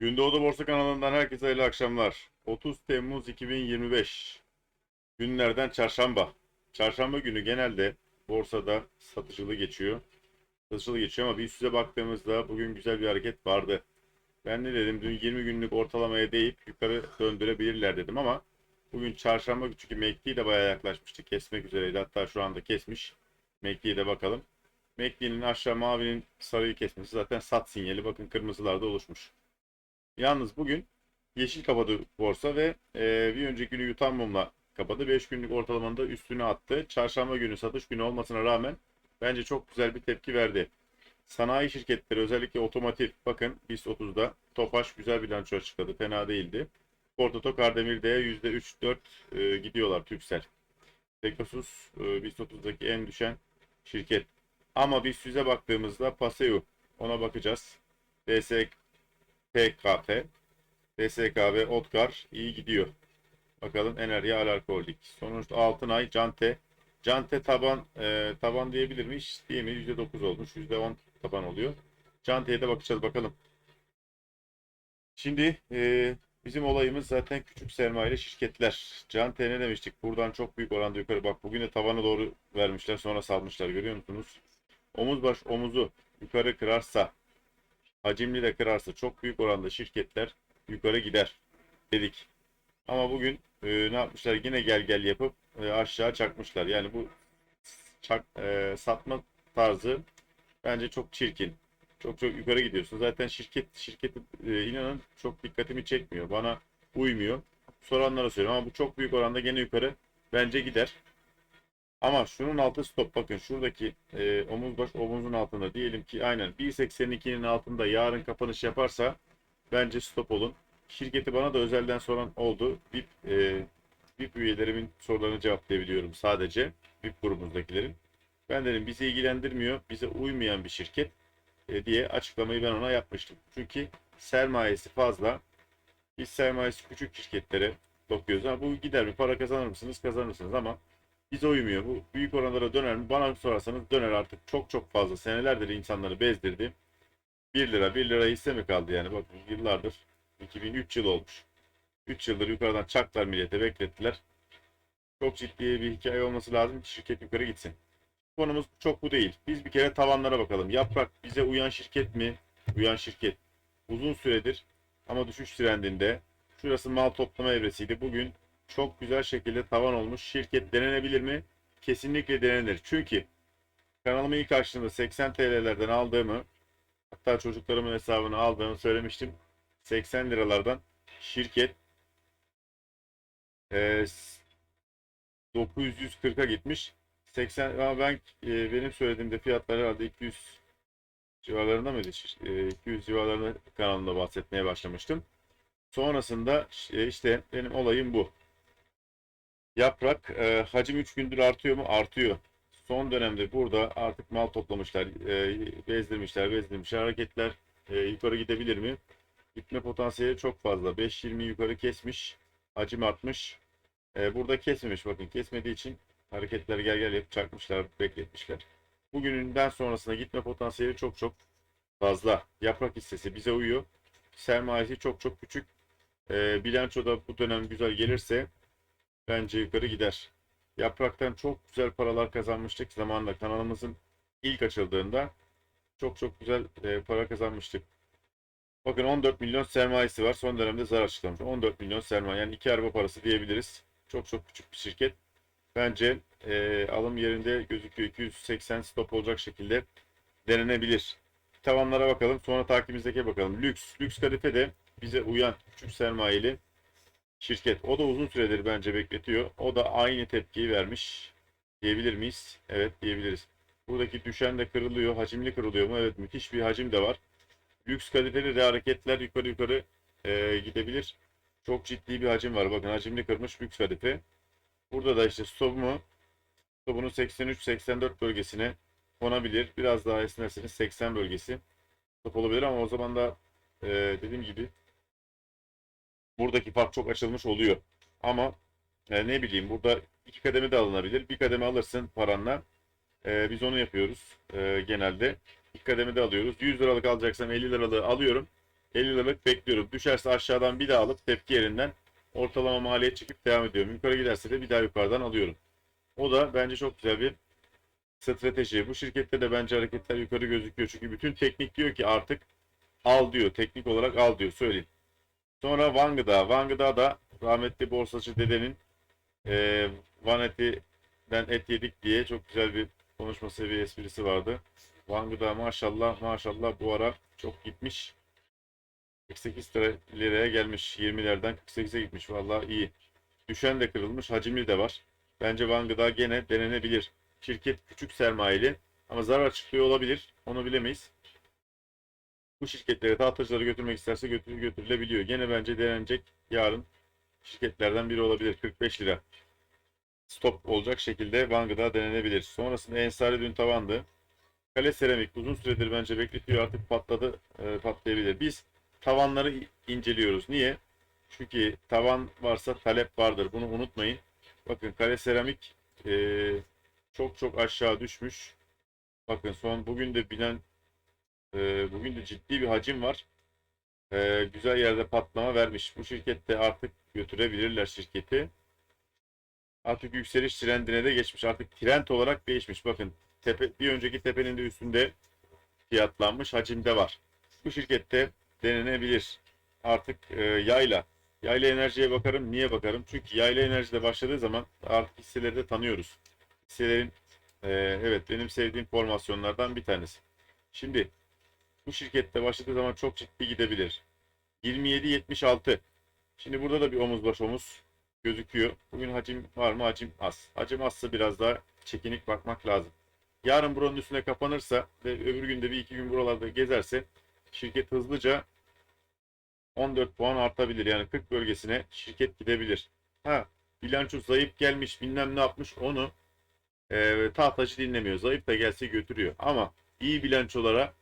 Gündoğdu Borsa kanalından herkese hayırlı akşamlar. 30 Temmuz 2025 günlerden çarşamba. Çarşamba günü genelde borsada satıcılı geçiyor. Satıcılı geçiyor ama bir üst baktığımızda bugün güzel bir hareket vardı. Ben ne dedim? Dün 20 günlük ortalamaya değip yukarı döndürebilirler dedim ama bugün çarşamba çünkü MACD de bayağı yaklaşmıştı. Kesmek üzereydi. Hatta şu anda kesmiş. MACD'ye de bakalım. MACD'nin aşağı mavinin sarıyı kesmesi zaten sat sinyali. Bakın kırmızılarda oluşmuş. Yalnız bugün yeşil kapadı borsa ve e, bir önceki günü yutan mumla kapadı. 5 günlük ortalamanın da üstüne attı. Çarşamba günü satış günü olmasına rağmen bence çok güzel bir tepki verdi. Sanayi şirketleri özellikle otomotiv bakın BIST 30'da Tofaş güzel bilanço açıkladı. Fena değildi. Portoto Kardemir'de %3-4 e, gidiyorlar Türksel. Pegasus e, BIST 30'daki en düşen şirket. Ama BIST 100'e baktığımızda Paseo ona bakacağız. DSK PKF, DSKV, Otkar iyi gidiyor. Bakalım Enerji Alarkolik. Sonuçta Altınay, Cante. Cante taban e, taban diyebilir miyiz? Diyemeyiz. %9 olmuş. %10 taban oluyor. Cante'ye de bakacağız bakalım. Şimdi e, bizim olayımız zaten küçük sermayeli şirketler. Cante ne demiştik? Buradan çok büyük oranda yukarı bak. Bugün de tavana doğru vermişler sonra salmışlar. Görüyor musunuz? Omuz baş omuzu yukarı kırarsa hacimli de kırarsa çok büyük oranda şirketler yukarı gider dedik. Ama bugün e, ne yapmışlar? Yine gel gel yapıp e, aşağı çakmışlar. Yani bu çak, e, satma tarzı bence çok çirkin. Çok çok yukarı gidiyorsun. Zaten şirket şirketi e, inanın çok dikkatimi çekmiyor. Bana uymuyor. Soranlara söylüyorum ama bu çok büyük oranda gene yukarı bence gider. Ama şunun altı stop bakın şuradaki e, omuz baş omuzun altında diyelim ki aynen 1.82'nin altında yarın kapanış yaparsa bence stop olun. Şirketi bana da özelden soran oldu. VIP, e, VIP üyelerimin sorularını cevaplayabiliyorum sadece. VIP grubumuzdakilerin. Ben dedim bizi ilgilendirmiyor, bize uymayan bir şirket e, diye açıklamayı ben ona yapmıştım. Çünkü sermayesi fazla. Biz sermayesi küçük şirketlere bakıyoruz. Ha, bu gider mi? Para kazanır mısınız? Kazanırsınız ama bize uymuyor. Bu büyük oranlara döner mi? Bana sorarsanız döner artık. Çok çok fazla. Senelerdir insanları bezdirdi. 1 lira 1 lira hisse mi kaldı yani? Bakın yıllardır 2003 yıl olmuş. 3 yıldır yukarıdan çaklar millete beklettiler. Çok ciddi bir hikaye olması lazım ki şirket yukarı gitsin. Konumuz çok bu değil. Biz bir kere tavanlara bakalım. Yaprak bize uyan şirket mi? Uyan şirket. Uzun süredir ama düşüş trendinde. Şurası mal toplama evresiydi. Bugün çok güzel şekilde tavan olmuş. Şirket denenebilir mi? Kesinlikle denenir. Çünkü kanalımı ilk açtığımda 80 TL'lerden aldığımı hatta çocuklarımın hesabını aldığımı söylemiştim. 80 liralardan şirket e, 940'a gitmiş. 80 ama ben e, benim söylediğimde fiyatlar herhalde 200 civarlarında mıydı? E, 200 civarlarında kanalımda bahsetmeye başlamıştım. Sonrasında e, işte benim olayım bu. Yaprak e, hacim 3 gündür artıyor mu? Artıyor. Son dönemde burada artık mal toplamışlar, e, bezdirmişler, bezdirmişler. Hareketler e, yukarı gidebilir mi? Gitme potansiyeli çok fazla. 5.20 yukarı kesmiş. Hacim artmış. E, burada kesmemiş bakın. Kesmediği için hareketler gel gel yapıp çakmışlar, bekletmişler. Bugününden sonrasına gitme potansiyeli çok çok fazla. Yaprak hissesi bize uyuyor. Sermayesi çok çok küçük. E, bilanço da bu dönem güzel gelirse bence yukarı gider. Yapraktan çok güzel paralar kazanmıştık zamanında kanalımızın ilk açıldığında çok çok güzel e, para kazanmıştık. Bakın 14 milyon sermayesi var. Son dönemde zarar açıklamış. 14 milyon sermaye yani iki araba parası diyebiliriz. Çok çok küçük bir şirket. Bence e, alım yerinde gözüküyor. 280 stop olacak şekilde denenebilir. Tavanlara bakalım. Sonra takibimizdeki bakalım. Lüks. Lüks kadife de bize uyan küçük sermayeli şirket. O da uzun süredir bence bekletiyor. O da aynı tepkiyi vermiş. Diyebilir miyiz? Evet diyebiliriz. Buradaki düşen de kırılıyor. Hacimli kırılıyor mu? Evet müthiş bir hacim de var. Lüks kadifeli de hareketler yukarı yukarı e, gidebilir. Çok ciddi bir hacim var. Bakın hacimli kırmış lüks kadife. Burada da işte stopumu stopunu 83-84 bölgesine konabilir. Biraz daha esnerseniz 80 bölgesi stop olabilir ama o zaman da e, dediğim gibi buradaki fark çok açılmış oluyor. Ama e, ne bileyim burada iki kademe de alınabilir. Bir kademe alırsın paranla. E, biz onu yapıyoruz e, genelde. İlk kademe de alıyoruz. 100 liralık alacaksam 50 liralığı alıyorum. 50 liralık bekliyorum. Düşerse aşağıdan bir daha alıp tepki yerinden ortalama maliyet çekip devam ediyorum. Yukarı giderse de bir daha yukarıdan alıyorum. O da bence çok güzel bir strateji. Bu şirkette de bence hareketler yukarı gözüküyor. Çünkü bütün teknik diyor ki artık al diyor. Teknik olarak al diyor. Söyleyeyim. Sonra Van Gıda. Van Gıda da rahmetli borsacı dedenin e, Van etinden et yedik diye çok güzel bir konuşması bir esprisi vardı. Van Gıda maşallah maşallah bu ara çok gitmiş. 48 lira- liraya gelmiş. 20'lerden 48'e gitmiş. Vallahi iyi. Düşen de kırılmış. Hacimli de var. Bence Van Gıda gene denenebilir. Şirket küçük sermayeli ama zarar çıkıyor olabilir. Onu bilemeyiz. Bu şirketlere tahtacıları götürmek isterse götür, götürülebiliyor. Gene bence denenecek yarın şirketlerden biri olabilir. 45 lira. Stop olacak şekilde Van Gıda denenebilir. Sonrasında Ensari dün tavandı. Kale Seramik uzun süredir bence bekletiyor artık patladı e, patlayabilir. Biz tavanları inceliyoruz. Niye? Çünkü tavan varsa talep vardır. Bunu unutmayın. Bakın Kale Seramik e, çok çok aşağı düşmüş. Bakın son bugün de bilen e, bugün de ciddi bir hacim var. E, güzel yerde patlama vermiş. Bu şirkette artık götürebilirler şirketi. Artık yükseliş trendine de geçmiş. Artık trend olarak değişmiş. Bakın tepe, bir önceki tepenin de üstünde fiyatlanmış hacimde var. Bu şirkette denenebilir. Artık e, yayla. Yayla enerjiye bakarım. Niye bakarım? Çünkü yayla enerjide başladığı zaman artık hisseleri de tanıyoruz. Hisselerin e, evet benim sevdiğim formasyonlardan bir tanesi. Şimdi bu şirkette başladığı zaman çok ciddi gidebilir. 27-76. Şimdi burada da bir omuz baş omuz gözüküyor. Bugün hacim var mı? Hacim az. Hacim azsa biraz daha çekinik bakmak lazım. Yarın buranın üstüne kapanırsa ve öbür günde bir iki gün buralarda gezerse şirket hızlıca 14 puan artabilir. Yani 40 bölgesine şirket gidebilir. Ha bilanço zayıf gelmiş bilmem ne yapmış onu e, tahtacı dinlemiyor. Zayıf da gelse götürüyor. Ama iyi bilançolara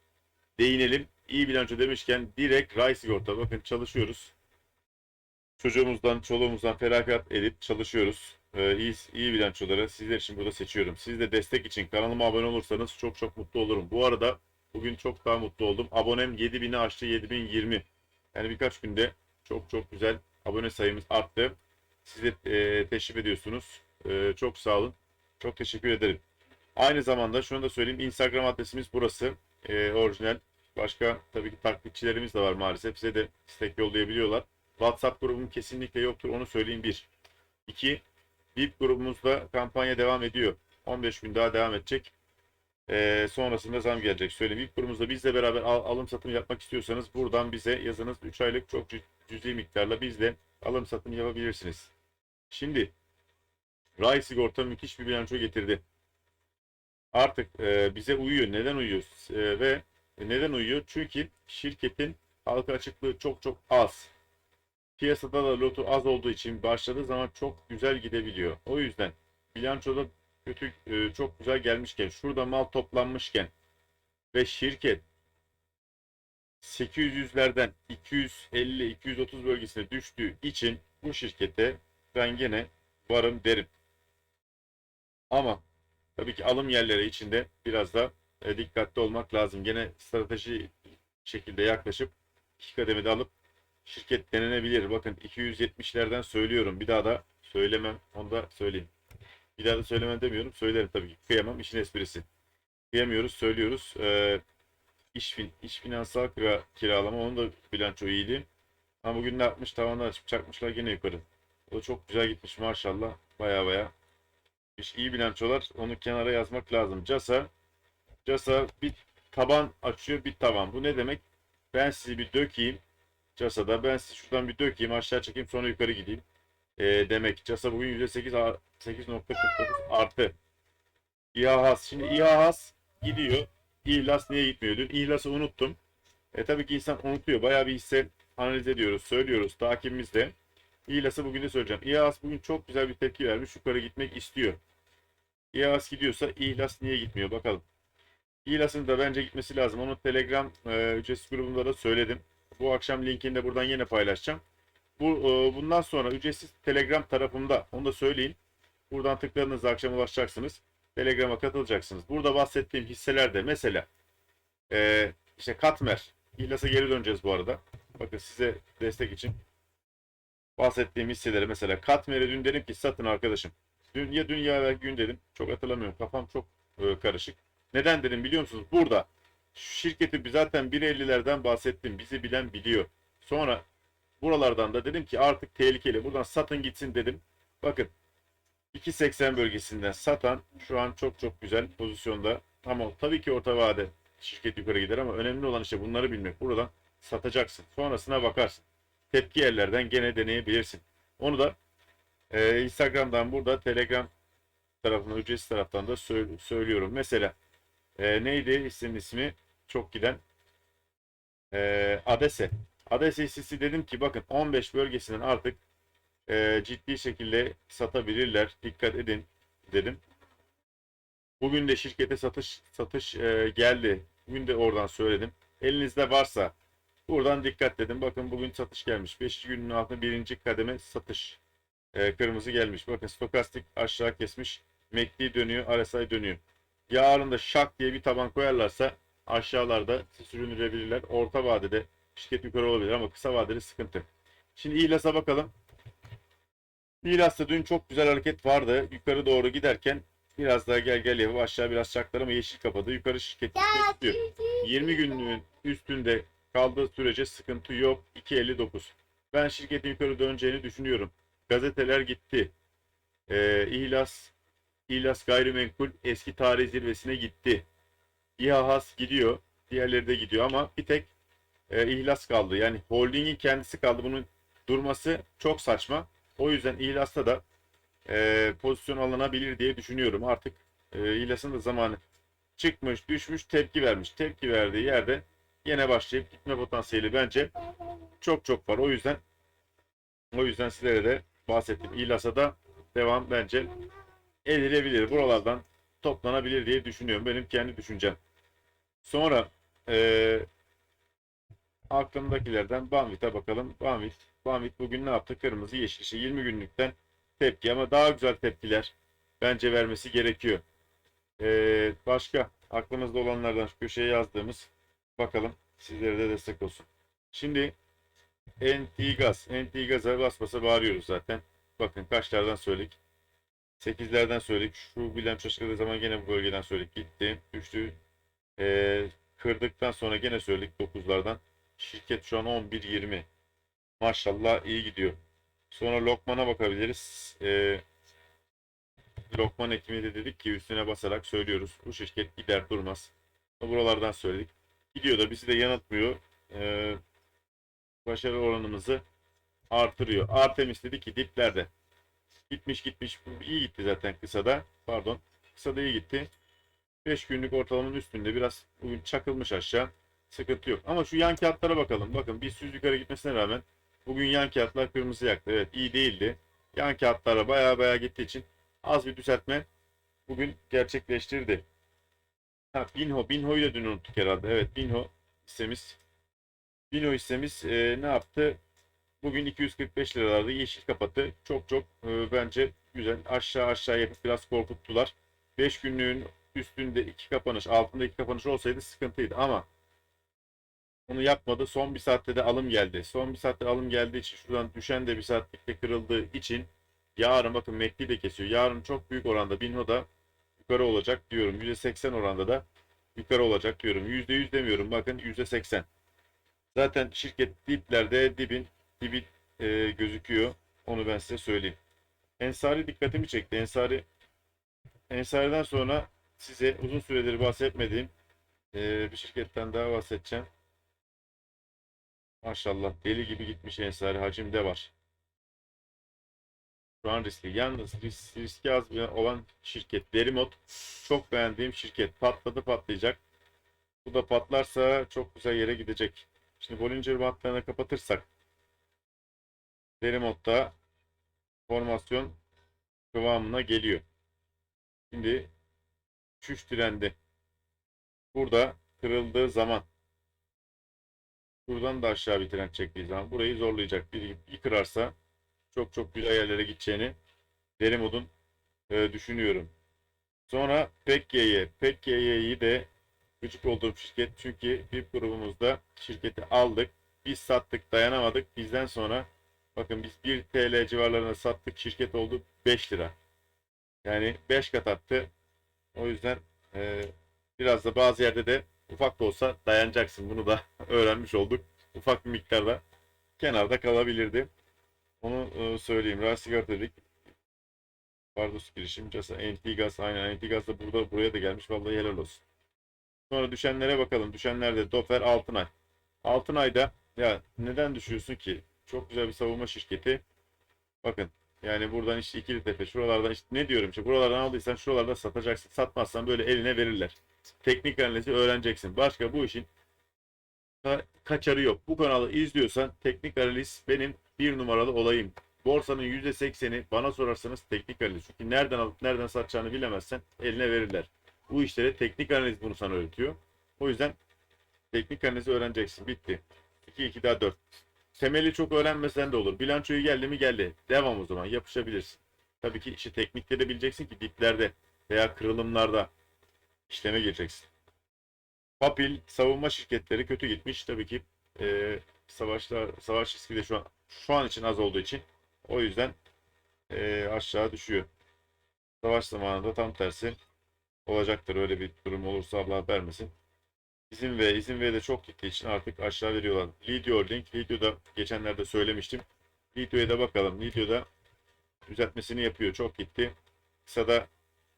değinelim. İyi bilanço demişken direkt Ray Sigorta. Bakın çalışıyoruz. Çocuğumuzdan, çoluğumuzdan feragat edip çalışıyoruz. Ee, iyi, iyi bilançoları sizler için burada seçiyorum. Siz de destek için kanalıma abone olursanız çok çok mutlu olurum. Bu arada bugün çok daha mutlu oldum. Abonem 7000'i aştı 7020. Yani birkaç günde çok çok güzel abone sayımız arttı. Siz de e, teşrif ediyorsunuz. E, çok sağ olun. Çok teşekkür ederim. Aynı zamanda şunu da söyleyeyim. Instagram adresimiz burası. E, orijinal. Başka tabii ki taklitçilerimiz de var maalesef. Size de istek yollayabiliyorlar. WhatsApp grubum kesinlikle yoktur. Onu söyleyeyim bir. İki, VIP grubumuzda kampanya devam ediyor. 15 gün daha devam edecek. Ee, sonrasında zam gelecek. Söyleyeyim. VIP grubumuzda bizle beraber al- alım satım yapmak istiyorsanız buradan bize yazınız. 3 aylık çok cüz- cüzi miktarla bizle alım satım yapabilirsiniz. Şimdi Ray Sigorta müthiş bir bilanço getirdi. Artık e, bize uyuyor. Neden uyuyor? E, ve neden uyuyor? Çünkü şirketin halka açıklığı çok çok az. Piyasada da lotu az olduğu için başladığı zaman çok güzel gidebiliyor. O yüzden bilançoda kötü e, çok güzel gelmişken, şurada mal toplanmışken ve şirket 800'lerden 250-230 bölgesine düştüğü için bu şirkete ben gene varım derim. Ama tabii ki alım yerleri içinde biraz da e, dikkatli olmak lazım. Gene strateji şekilde yaklaşıp iki kademede alıp şirket denenebilir. Bakın 270'lerden söylüyorum. Bir daha da söylemem. Onu da söyleyeyim. Bir daha da söylemem demiyorum. Söylerim tabii ki. Kıyamam. işin esprisi. Kıyamıyoruz. Söylüyoruz. Ee, iş, iş finansal kira, kiralama. Onun da bilanço iyiydi. Ama bugün ne yapmış? Tavandan açıp çakmışlar gene yukarı. O çok güzel gitmiş maşallah. Baya baya. İyi bilançolar. Onu kenara yazmak lazım. CASA CASA bir taban açıyor. Bir tavan. Bu ne demek? Ben sizi bir dökeyim. Casa'da ben sizi şuradan bir dökeyim aşağı çekeyim sonra yukarı gideyim. Ee, demek Casa bugün %8 ar- 8.49 artı. İHAS. Şimdi İHAS gidiyor. İhlas niye gitmiyor? Dün İhlas'ı unuttum. E tabii ki insan unutuyor. Bayağı bir hisse analiz ediyoruz, söylüyoruz takibimizde. İhlas'ı bugün de söyleyeceğim. İHAS bugün çok güzel bir tepki vermiş. Yukarı gitmek istiyor. İHAS gidiyorsa İhlas niye gitmiyor? Bakalım. İhlas'ın da bence gitmesi lazım. Onu Telegram e, ücretsiz grubunda da söyledim. Bu akşam linkini de buradan yine paylaşacağım. Bu e, bundan sonra ücretsiz Telegram tarafımda onu da söyleyeyim. Buradan tıkladığınızda akşam ulaşacaksınız. Telegram'a katılacaksınız. Burada bahsettiğim hisselerde mesela e, işte Katmer İhlas'a geri döneceğiz bu arada. Bakın size destek için bahsettiğim hisseleri mesela Katmer'e dün dedim ki satın arkadaşım. Dün ya dün ya gün dedim. Çok hatırlamıyorum. Kafam çok e, karışık. Neden dedim biliyor musunuz? Burada şirketi zaten 1.50'lerden bahsettim. Bizi bilen biliyor. Sonra buralardan da dedim ki artık tehlikeli. Buradan satın gitsin dedim. Bakın 2.80 bölgesinden satan şu an çok çok güzel pozisyonda. Ama tabii ki orta vade şirket yukarı gider ama önemli olan işte bunları bilmek. Buradan satacaksın. Sonrasına bakarsın. Tepki yerlerden gene deneyebilirsin. Onu da e, Instagram'dan burada Telegram tarafından ücretsiz taraftan da sö- söylüyorum. Mesela e, neydi isim ismi çok giden e, Adese. Adese hissesi dedim ki bakın 15 bölgesinden artık e, ciddi şekilde satabilirler. Dikkat edin dedim. Bugün de şirkete satış satış e, geldi. Bugün de oradan söyledim. Elinizde varsa buradan dikkat dedim. Bakın bugün satış gelmiş. 5. günün altında birinci kademe satış. E, kırmızı gelmiş. Bakın stokastik aşağı kesmiş. MACD dönüyor. RSI dönüyor. Yarın da şak diye bir taban koyarlarsa aşağılarda süründürebilirler. Orta vadede şirket yukarı olabilir ama kısa vadeli sıkıntı. Şimdi İhlas'a bakalım. İhlas'ta dün çok güzel hareket vardı. Yukarı doğru giderken biraz daha gel gel yapıp aşağı biraz çaktır ama yeşil kapadı. Yukarı şirket tutuyor. 20 günlüğün üstünde kaldığı sürece sıkıntı yok. 2.59. Ben şirketin yukarı döneceğini düşünüyorum. Gazeteler gitti. Ee, İhlas, İhlas gayrimenkul eski tarih zirvesine gitti. İHAHAS gidiyor. Diğerleri de gidiyor ama bir tek e, İhlas kaldı. Yani holdingin kendisi kaldı. Bunun durması çok saçma. O yüzden İhlas'ta da e, pozisyon alınabilir diye düşünüyorum. Artık e, İhlas'ın da zamanı çıkmış, düşmüş, tepki vermiş. Tepki verdiği yerde yine başlayıp gitme potansiyeli bence çok çok var. O yüzden o yüzden sizlere de bahsettim. İhlas'a da devam bence edilebilir. Buralardan toplanabilir diye düşünüyorum. Benim kendi düşüncem. Sonra e, aklımdakilerden Banvit'e bakalım. Banvit, Banvit bugün ne yaptı? Kırmızı yeşil. İşte 20 günlükten tepki ama daha güzel tepkiler bence vermesi gerekiyor. Ee, başka aklımızda olanlardan şu köşeye yazdığımız bakalım sizlere de destek olsun. Şimdi NT gaz. NT gaza bas basa bağırıyoruz zaten. Bakın kaçlardan söyledik. 8'lerden söyledik. Şu bilem şaşırdığı zaman gene bu bölgeden söyledik. Gitti. Düştü. Ee, kırdıktan sonra gene söyledik 9'lardan. Şirket şu an 11-20. Maşallah iyi gidiyor. Sonra Lokman'a bakabiliriz. Ee, Lokman ekmeği de dedik ki üstüne basarak söylüyoruz. Bu şirket gider durmaz. Buralardan söyledik. Gidiyor da bizi de yanıltmıyor. Ee, başarı oranımızı artırıyor. Artemis dedi ki diplerde. Gitmiş gitmiş. iyi gitti zaten kısada. Pardon. Kısada iyi gitti. 5 günlük ortalamanın üstünde biraz bugün çakılmış aşağı. Sıkıntı yok. Ama şu yan kağıtlara bakalım. Bakın bir süz yukarı gitmesine rağmen bugün yan kağıtlar kırmızı yaktı. Evet iyi değildi. Yan kağıtlara baya baya gittiği için az bir düzeltme bugün gerçekleştirdi. Ha, Binho. Binho'yu da dün unuttuk herhalde. Evet Binho hissemiz. Binho hissemiz e, ne yaptı? Bugün 245 liralarda yeşil kapattı. Çok çok e, bence güzel. Aşağı aşağı yapıp biraz korkuttular. 5 günlüğün üstünde iki kapanış, altında iki kapanış olsaydı sıkıntıydı ama onu yapmadı. Son bir saatte de alım geldi. Son bir saatte alım geldiği için şuradan düşen de bir saatlikte kırıldığı için yarın bakın MACD de kesiyor. Yarın çok büyük oranda Binho da yukarı olacak diyorum. %80 oranda da yukarı olacak diyorum. %100 demiyorum. Bakın %80. Zaten şirket diplerde dibin dibi e, gözüküyor. Onu ben size söyleyeyim. Ensari dikkatimi çekti. Ensari Ensari'den sonra size uzun süredir bahsetmediğim e, bir şirketten daha bahsedeceğim. Maşallah deli gibi gitmiş Ensari. Hacim de var. Şu an riskli. Yalnız ris riski az olan şirket. Derimot çok beğendiğim şirket. Patladı patlayacak. Bu da patlarsa çok güzel yere gidecek. Şimdi Bollinger bantlarını kapatırsak Derimot'ta formasyon kıvamına geliyor. Şimdi düşüş trendi. Burada kırıldığı zaman buradan da aşağı bir trend çektiği zaman burayı zorlayacak. Bir, bir kırarsa çok çok güzel yerlere gideceğini Derimod'un e, düşünüyorum. Sonra PEKY'ye. PEKY'yi de gıcık olduğum şirket. Çünkü VIP grubumuzda şirketi aldık. Biz sattık, dayanamadık. Bizden sonra bakın biz 1 TL civarlarına sattık. Şirket oldu 5 lira. Yani 5 kat arttı. O yüzden e, biraz da bazı yerde de ufak da olsa dayanacaksın. Bunu da öğrenmiş olduk. Ufak bir miktarda kenarda kalabilirdi. Onu e, söyleyeyim. Rail sigorta dedik. Pardus girişim, Casa, Antigaz, aynen Antigaz da burada buraya da gelmiş. Vallahi helal olsun. Sonra düşenlere bakalım. Düşenlerde Dofer Altınay. Altınay'da ya neden düşüyorsun ki? Çok güzel bir savunma şirketi. Bakın yani buradan işte ikili tepe şuralardan işte ne diyorum işte buralardan aldıysan şuralarda satacaksın. Satmazsan böyle eline verirler. Teknik analizi öğreneceksin. Başka bu işin ka- kaçarı yok. Bu kanalı izliyorsan teknik analiz benim bir numaralı olayım. Borsanın %80'i bana sorarsanız teknik analiz. Çünkü nereden alıp nereden satacağını bilemezsen eline verirler. Bu işlere teknik analiz bunu sana öğretiyor. O yüzden teknik analizi öğreneceksin. Bitti. 2 2 daha 4. Temeli çok öğrenmesen de olur. Bilançoyu geldi mi geldi. Devam o zaman. Yapışabilirsin. Tabii ki işi teknikleri bileceksin ki diplerde veya kırılımlarda işleme gireceksin. Papil savunma şirketleri kötü gitmiş. Tabii ki e, savaşlar savaş riski de şu an şu an için az olduğu için o yüzden e, aşağı düşüyor. Savaş zamanında tam tersi olacaktır. Öyle bir durum olursa Allah vermesin. İzin ve izin ve de çok gittiği için artık aşağı veriyorlar. Lidio Link, Lidio'da geçenlerde söylemiştim. Lidio'ya da bakalım. Lidio'da düzeltmesini yapıyor. Çok gitti. Kısada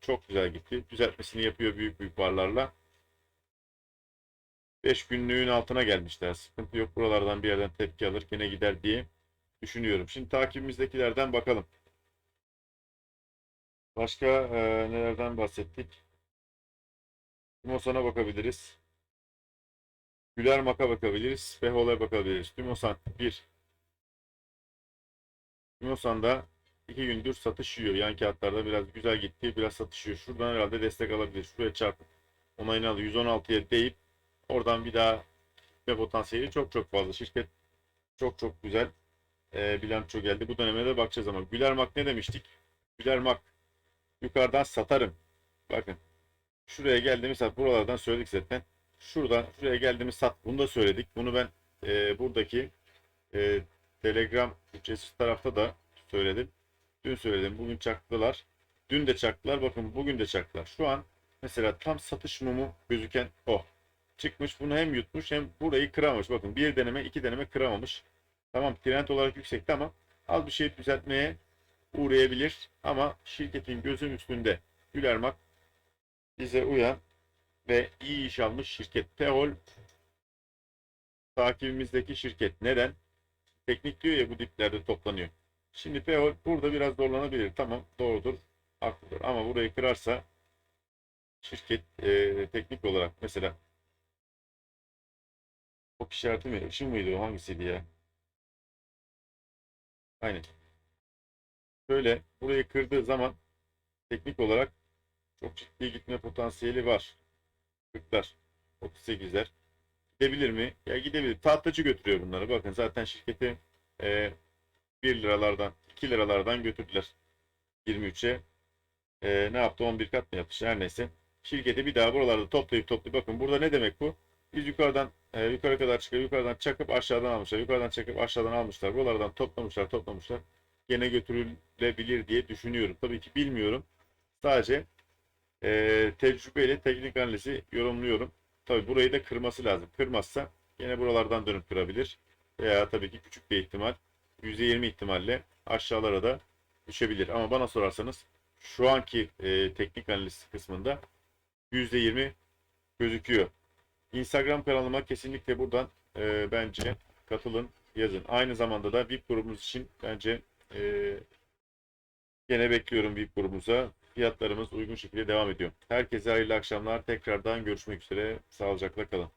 çok güzel gitti. Düzeltmesini yapıyor büyük büyük barlarla. 5 günlüğün altına gelmişler. Sıkıntı yok. Buralardan bir yerden tepki alır. Yine gider diye düşünüyorum. Şimdi takibimizdekilerden bakalım. Başka e, nelerden bahsettik? Timosan'a bakabiliriz. Güler Mak'a bakabiliriz. Behol'a bakabiliriz. Timosan 1. Timosan'da 2 gündür satış yiyor. Yan kağıtlarda biraz güzel gitti. Biraz satış yiyor. Şuradan herhalde destek alabilir. Şuraya çarpıp onayını alıyor. 116'ya deyip oradan bir daha ve potansiyeli çok çok fazla. Şirket çok çok güzel e, bilanço geldi. Bu döneme de bakacağız ama Güler Mak ne demiştik? Güler Mak yukarıdan satarım. Bakın şuraya geldi mesela buralardan söyledik zaten. Şuradan şuraya geldiğimiz sat. Bunu da söyledik. Bunu ben e, buradaki e, Telegram ücretsiz tarafta da söyledim. Dün söyledim. Bugün çaktılar. Dün de çaktılar. Bakın bugün de çaktılar. Şu an mesela tam satış mumu gözüken o. Çıkmış bunu hem yutmuş hem burayı kıramamış. Bakın bir deneme iki deneme kıramamış. Tamam trend olarak yüksekti ama az bir şey düzeltmeye uğrayabilir. Ama şirketin gözün üstünde Gülermak bize uyan ve iyi iş almış şirket. Teol takibimizdeki şirket. Neden? Teknik diyor ya bu diplerde toplanıyor. Şimdi Teol burada biraz zorlanabilir. Tamam doğrudur. Haklıdır. Ama burayı kırarsa şirket e, teknik olarak mesela ok işareti mi? Işın mıydı o? Hangisiydi ya? Aynen. Şöyle burayı kırdığı zaman teknik olarak çok ciddi gitme potansiyeli var. 40'lar, 38'ler. Gidebilir mi? Ya gidebilir. Tahtacı götürüyor bunları. Bakın zaten şirketi e, 1 liralardan, 2 liralardan götürdüler. 23'e. E, ne yaptı? 11 kat mı yaptı? Her neyse. Şirketi bir daha buralarda toplayıp toplayıp bakın burada ne demek bu? Biz yukarıdan e, yukarı kadar çıkıp yukarıdan çakıp aşağıdan almışlar. Yukarıdan çakıp aşağıdan almışlar. Buralardan toplamışlar, toplamışlar. Gene götürülebilir diye düşünüyorum. Tabii ki bilmiyorum. Sadece e, tecrübeyle teknik analizi yorumluyorum. Tabii burayı da kırması lazım. Kırmazsa yine buralardan dönüp kırabilir. Veya tabii ki küçük bir ihtimal %20 ihtimalle aşağılara da düşebilir. Ama bana sorarsanız şu anki e, teknik analiz kısmında %20 gözüküyor. Instagram kanalıma kesinlikle buradan e, bence katılın, yazın. Aynı zamanda da VIP grubumuz için bence e, gene bekliyorum VIP grubumuza. Fiyatlarımız uygun şekilde devam ediyor. Herkese hayırlı akşamlar. Tekrardan görüşmek üzere. Sağlıcakla kalın.